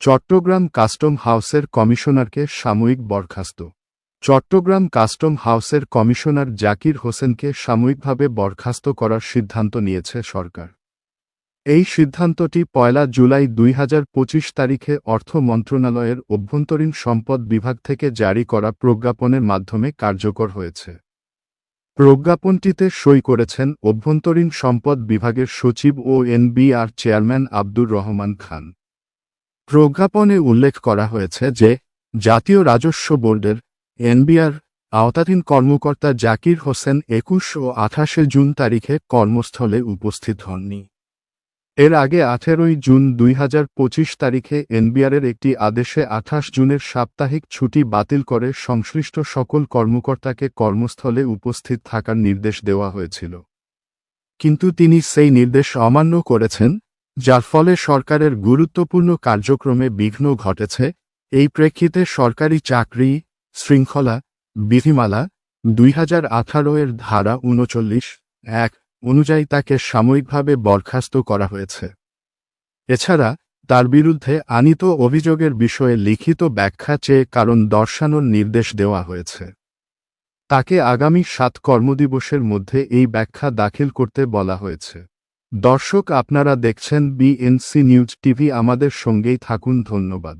Chittagong custom হাউসের কমিশনারকে সাময়িক বরখাস্ত। চট্টগ্রাম কাস্টম হাউসের কমিশনার জাকির হোসেনকে সাময়িকভাবে বরখাস্ত করার সিদ্ধান্ত নিয়েছে সরকার। এই সিদ্ধান্তটি পয়লা জুলাই দুই হাজার পঁচিশ তারিখে অর্থ মন্ত্রণালয়ের অভ্যন্তরীণ সম্পদ বিভাগ থেকে জারি করা প্রজ্ঞাপনের মাধ্যমে কার্যকর হয়েছে। প্রজ্ঞাপনটিতে সই করেছেন অভ্যন্তরীণ সম্পদ বিভাগের সচিব ও এনবিআর চেয়ারম্যান আব্দুর রহমান খান। প্রজ্ঞাপনে উল্লেখ করা হয়েছে যে, জাতীয় রাজস্ব বোর্ডের এনবিআর আওতাধীন কর্মকর্তা জাকির হোসেন একুশ ও আঠাশে জুন তারিখে কর্মস্থলে উপস্থিত হননি। এর আগে আঠেরোই জুন দুই হাজার পঁচিশ তারিখে এনবিআরের একটি আদেশে আঠাশ জুনের সাপ্তাহিক ছুটি বাতিল করে সংশ্লিষ্ট সকল কর্মকর্তাকে কর্মস্থলে উপস্থিত থাকার নির্দেশ দেওয়া হয়েছিল। কিন্তু তিনি সেই নির্দেশ অমান্য করেছেন যার ফলে সরকারের গুরুত্বপূর্ণ কার্যক্রমে বিঘ্ন ঘটেছে, এই প্রেক্ষিতে সরকারি চাকরি, শৃঙ্খলা, বিধিমালা, দুই হাজার আঠারো এর ধারা উনচল্লিশ এক অনুযায়ী তাকে সাময়িকভাবে বরখাস্ত করা হয়েছে। এছাড়া, তার বিরুদ্ধে আনিত অভিযোগের বিষয়ে লিখিত ব্যাখ্যা চেয়ে কারণ দর্শানোর নির্দেশ দেওয়া হয়েছে। তাকে আগামী সাত কর্মদিবসের মধ্যে এই ব্যাখ্যা দাখিল করতে বলা হয়েছে। দর্শক আপনারা দেখছেন বিএনসি নিউজ টিভি আমাদের সঙ্গেই থাকুন ধন্যবাদ।